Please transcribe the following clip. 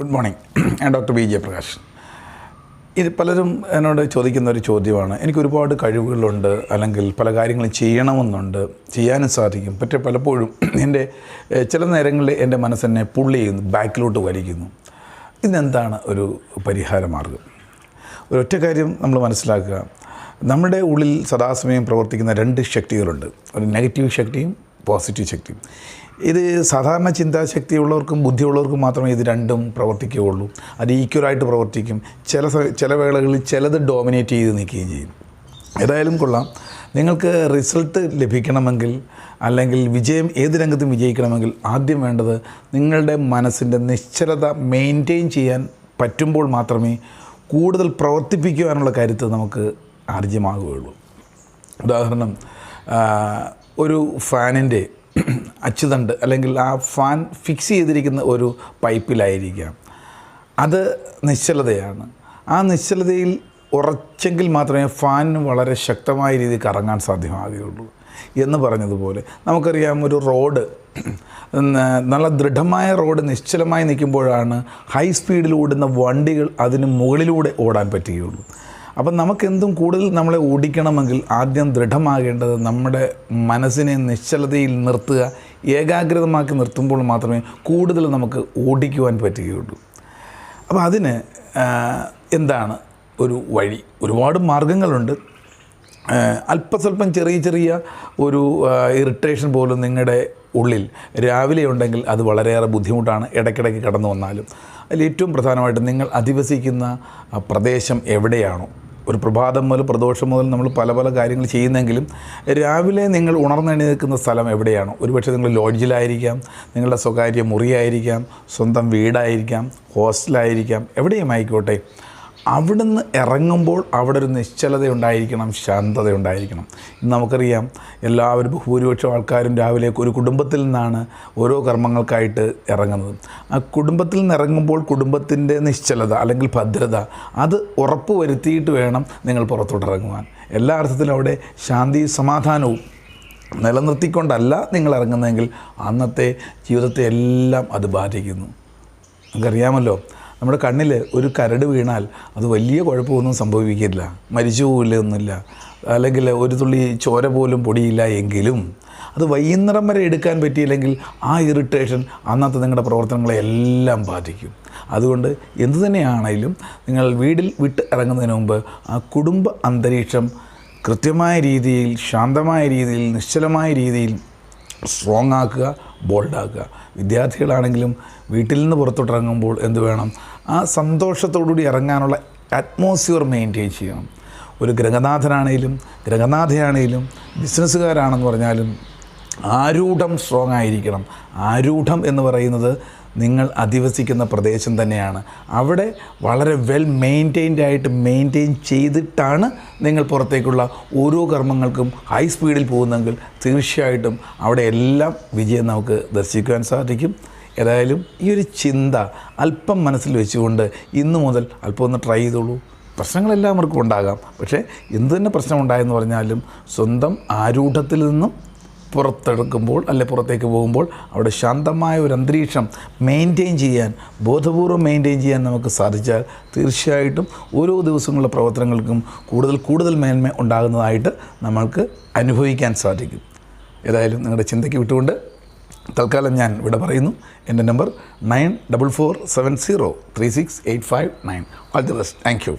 Good morning doctor V Jayaprakash ഇത് പലരും എന്നോട് ചോദിക്കുന്ന ഒരു ചോദ്യമാണ്. എനിക്ക് ഒരുപാട് കഴിവുകളുണ്ട് അല്ലെങ്കിൽ പല കാര്യങ്ങളും ചെയ്യണമെന്നുണ്ട് ചെയ്യാനും സാധിക്കും. പക്ഷേ പലപ്പോഴും എന്റെ ചില നേരങ്ങളിൽ എന്റെ മനസ്സിനെ പുള്ളി ചെയ്യുന്നു ബാക്കിലോട്ട് വലിക്കുന്നു. ഇതെന്താണ് ഒരു പരിഹാര മാർഗം ഒരൊറ്റ കാര്യം നമ്മൾ മനസ്സിലാക്കുക. നമ്മുടെ ഉള്ളിൽ സദാസമയം പ്രവർത്തിക്കുന്ന രണ്ട് ശക്തികളുണ്ട്. ഒരു നെഗറ്റീവ് ശക്തിയും പോസിറ്റീവ് ശക്തി. ഇത് സാധാരണ ചിന്താശക്തിയുള്ളവർക്കും ബുദ്ധിയുള്ളവർക്കും മാത്രമേ ഇത് രണ്ടും പ്രവർത്തിക്കുകയുള്ളൂ. അത് ഈക്വലായിട്ട് പ്രവർത്തിക്കും. ചില ചില വേളകളിൽ ചിലത് ഡോമിനേറ്റ് ചെയ്ത് നിൽക്കുകയും ചെയ്യും. ഏതായാലും കൊള്ളാം. നിങ്ങൾക്ക് റിസൾട്ട് ലഭിക്കണമെങ്കിൽ അല്ലെങ്കിൽ വിജയം ഏത് രംഗത്തും വിജയിക്കണമെങ്കിൽ ആദ്യം വേണ്ടത് നിങ്ങളുടെ മനസ്സിന്റെ നിശ്ചലത മെയിന്റെയിൻ ചെയ്യാൻ പറ്റുമ്പോൾ മാത്രമേ കൂടുതൽ പ്രവർത്തിപ്പിക്കുവാനുള്ള കാര്യത്തിൽ നമുക്ക് ആർജ്യമാകുകയുള്ളൂ. ഉദാഹരണം ഒരു ഫാനിന്റെ അച്ചുതണ്ട് അല്ലെങ്കിൽ ആ ഫാൻ ഫിക്സ് ചെയ്തിരിക്കുന്ന ഒരു പൈപ്പിലായിരിക്കാം. അത് നിശ്ചലതയാണ്. ആ നിശ്ചലതയിൽ ഉറച്ചെങ്കിൽ മാത്രമേ ഫാൻ വളരെ ശക്തമായ രീതിയിൽ കറങ്ങാൻ സാധ്യമാകുകയുള്ളൂ എന്ന് പറഞ്ഞതുപോലെ. നമുക്കറിയാം ഒരു റോഡ് നല്ല ദൃഢമായ റോഡ് നിശ്ചലമായി നിൽക്കുമ്പോഴാണ് ഹൈ സ്പീഡിൽ ഓടുന്ന വണ്ടികൾ അതിന് മുകളിലൂടെ ഓടാൻ പറ്റുകയുള്ളൂ. അപ്പം നമുക്കെന്തും കൂടുതൽ നമ്മളെ ഓടിക്കണമെങ്കിൽ ആദ്യം ദൃഢമാകേണ്ടത് നമ്മുടെ മനസ്സിനെ നിശ്ചലതയിൽ നിർത്തുക ഏകാഗ്രതമാക്കി നിർത്തുമ്പോൾ മാത്രമേ കൂടുതൽ നമുക്ക് ഓടിക്കുവാൻ പറ്റുകയുള്ളൂ. അപ്പോൾ അതിന് എന്താണ് ഒരു വഴി? ഒരുപാട് മാർഗങ്ങളുണ്ട്. അല്പസ്വല്പം ചെറിയ ചെറിയ ഒരു ഇറിറ്റേഷൻ പോലും നിങ്ങളുടെ ഉള്ളിൽ രാവിലെ ഉണ്ടെങ്കിൽ അത് വളരെയേറെ ബുദ്ധിമുട്ടാണ്. ഇടയ്ക്കിടയ്ക്ക് കടന്നു വന്നാലും. അതിൽ ഏറ്റവും പ്രധാനമായിട്ട് നിങ്ങൾ അധിവസിക്കുന്ന പ്രദേശം എവിടെയാണോ? ഒരു പ്രഭാതം മുതൽ പ്രദോഷം മുതൽ നമ്മൾ പല പല കാര്യങ്ങൾ ചെയ്യുന്നെങ്കിലും രാവിലെ നിങ്ങൾ ഉണർന്നെഴുന്നേൽക്കുന്ന സ്ഥലം എവിടെയാണോ? ഒരുപക്ഷെ നിങ്ങൾ ലോഡ്ജിലായിരിക്കാം നിങ്ങളുടെ സ്വകാര്യ മുറിയായിരിക്കാം സ്വന്തം വീടായിരിക്കാം ഹോസ്റ്റലായിരിക്കാം എവിടെയും ആയിക്കോട്ടെ. അവിടുന്ന് ഇറങ്ങുമ്പോൾ അവിടെ ഒരു നിശ്ചലത ഉണ്ടായിരിക്കണം ശാന്തത ഉണ്ടായിരിക്കണം ഇന്ന് നമുക്കറിയാം എല്ലാവരും ഭൂരിപക്ഷം ആൾക്കാരും രാവിലെ ഒരു കുടുംബത്തിൽ നിന്നാണ് ഓരോ കർമ്മങ്ങൾക്കായിട്ട് ഇറങ്ങുന്നത്. ആ കുടുംബത്തിൽ നിന്ന് ഇറങ്ങുമ്പോൾ കുടുംബത്തിന്റെ നിശ്ചലത അല്ലെങ്കിൽ ഭദ്രത അത് ഉറപ്പ് വരുത്തിയിട്ട് വേണം നിങ്ങൾ പുറത്തോട്ട് ഇറങ്ങുവാൻ. എല്ലാ അർത്ഥത്തിലും അവിടെ ശാന്തി സമാധാനവും നിലനിർത്തിക്കൊണ്ടല്ല നിങ്ങൾ ഇറങ്ങുന്നതെങ്കിൽ അന്നത്തെ ജീവിതത്തെ എല്ലാം അത് ബാധിക്കുന്നു. നമുക്കറിയാമല്ലോ നമ്മുടെ കണ്ണിൽ ഒരു കരട് വീണാൽ അത് വലിയ കുഴപ്പമൊന്നും സംഭവിക്കില്ല. മരിച്ചു പോകില്ല ഒന്നുമില്ല അല്ലെങ്കിൽ ഒരു തുള്ളി ചോര പോലും പൊടിയില്ല എങ്കിലും അത് വൈകുന്നേരം വരെ എടുക്കാൻ പറ്റിയില്ലെങ്കിൽ ആ ഇറിറ്റേഷൻ അന്നത്തെ നിങ്ങളുടെ പ്രവർത്തനങ്ങളെ എല്ലാം ബാധിക്കും. അതുകൊണ്ട് എന്തു തന്നെയാണെങ്കിലും നിങ്ങൾ വീടിൽ വിട്ട് ഇറങ്ങുന്നതിന് മുമ്പ് ആ കുടുംബ അന്തരീക്ഷം കൃത്യമായ രീതിയിൽ ശാന്തമായ രീതിയിൽ നിശ്ചലമായ രീതിയിൽ സ്ട്രോങ് ആക്കുക. ബോൾഡാക്കുക. വിദ്യാർത്ഥികളാണെങ്കിലും വീട്ടിൽ നിന്ന് പുറത്തോട്ടിറങ്ങുമ്പോൾ എന്ത് വേണം? ആ സന്തോഷത്തോടുകൂടി ഇറങ്ങാനുള്ള അറ്റ്മോസ്ഫിയർ മെയിന്റെയിൻ ചെയ്യണം. ഒരു ഗ്രഹനാഥനാണേലും ഗ്രഹനാഥയാണേലും ബിസിനസ്സുകാരാണെന്ന് പറഞ്ഞാലും ആരൂഢം സ്ട്രോങ് ആയിരിക്കണം. ആരൂഢം എന്ന് പറയുന്നത് നിങ്ങൾ അധിവസിക്കുന്ന പ്രദേശം തന്നെയാണ്. അവിടെ വളരെ വെൽ മെയിന്റെയിൻഡ് ആയിട്ട് മെയിന്റെയിൻ ചെയ്തിട്ടാണ് നിങ്ങൾ പുറത്തേക്കുള്ള ഓരോ കർമ്മങ്ങൾക്കും ഹൈ സ്പീഡിൽ പോകുന്നെങ്കിൽ തീർച്ചയായിട്ടും അവിടെ എല്ലാം വിജയം നമുക്ക് ദർശിക്കുവാൻ സാധിക്കും. ഏതായാലും ഈ ഒരു ചിന്ത അല്പം മനസ്സിൽ വെച്ചുകൊണ്ട് ഇന്നു മുതൽ അല്പം ഒന്ന് ട്രൈ ചെയ്തോളൂ. പ്രശ്നങ്ങളെല്ലാവർക്കും ഉണ്ടാകാം. പക്ഷേ എന്തു തന്നെ പ്രശ്നം ഉണ്ടായെന്ന് പറഞ്ഞാലും സ്വന്തം ആരൂഢത്തിൽ നിന്നും പുറത്തെടുക്കുമ്പോൾ അല്ലെ പുറത്തേക്ക് പോകുമ്പോൾ അവിടെ ശാന്തമായ ഒരു അന്തരീക്ഷം മെയിന്റെയിൻ ചെയ്യാൻ ബോധപൂർവം മെയിന്റെയിൻ ചെയ്യാൻ നമുക്ക് സാധിച്ചാൽ തീർച്ചയായിട്ടും ഓരോ ദിവസങ്ങളിലെ പ്രവർത്തനങ്ങൾക്കും കൂടുതൽ കൂടുതൽ മേന്മ ഉണ്ടാകുന്നതായിട്ട് നമ്മൾക്ക് അനുഭവിക്കാൻ സാധിക്കും. ഏതായാലും നിങ്ങളുടെ ചിന്തയ്ക്ക് വിട്ടുകൊണ്ട് തൽക്കാലം ഞാൻ ഇവിടെ പറയുന്നു. എന്റെ number nine double four seven zero three six eight five nine. All the best thank you